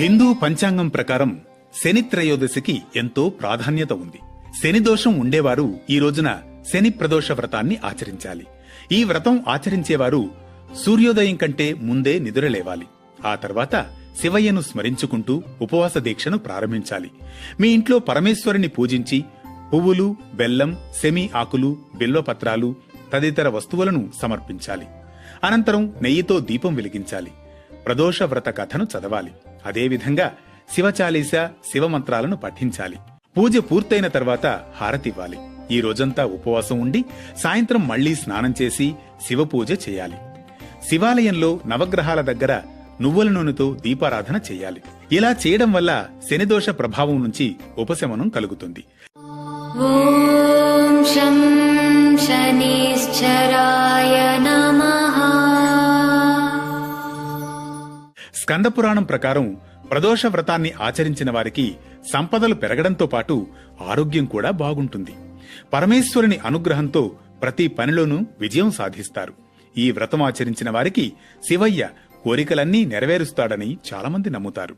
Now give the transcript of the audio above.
హిందూ పంచాంగం ప్రకారం శని త్రయోదశికి ఎంతో ప్రాధాన్యత ఉంది. శని దోషం ఉండేవారు ఈ రోజున శని ప్రదోష వ్రతాన్ని ఆచరించాలి. ఈ వ్రతం ఆచరించేవారు సూర్యోదయం కంటే ముందే నిద్రలేవాలి. ఆ తర్వాత శివయ్యను స్మరించుకుంటూ ఉపవాస దీక్షను ప్రారంభించాలి. మీ ఇంట్లో పరమేశ్వరుని పూజించి పువ్వులు బెల్లం సెమి ఆకులు బిల్వపత్రాలు తదితర వస్తువులను సమర్పించాలి. అనంతరం నెయ్యితో దీపం వెలిగించాలి. ప్రదోష వ్రత కథను చదవాలి అదేవిధంగా శివచాలీస శివమంత్రాలను పఠించాలి. పూజ పూర్తయిన తర్వాత హారతివ్వాలి. ఈ రోజంతా ఉపవాసం ఉండి సాయంత్రం మళ్ళీ స్నానం చేసి శివపూజ చేయాలి. శివాలయంలో నవగ్రహాల దగ్గర నువ్వుల నూనెతో దీపారాధన చేయాలి. ఇలా చేయడం వల్ల శనిదోష ప్రభావం నుంచి ఉపశమనం కలుగుతుంది. ఓం శం శనిశ్చరా స్కంద పురాణం ప్రకారం ప్రదోష వ్రతాన్ని ఆచరించిన వారికి సంపదలు పెరగడంతో పాటు ఆరోగ్యం కూడా బాగుంటుంది. పరమేశ్వరుని అనుగ్రహంతో ప్రతి పనిలోనూ విజయం సాధిస్తారు. ఈ వ్రతం ఆచరించిన వారికి శివయ్య కోరికలన్నీ నెరవేరుస్తాడని చాలామంది నమ్ముతారు.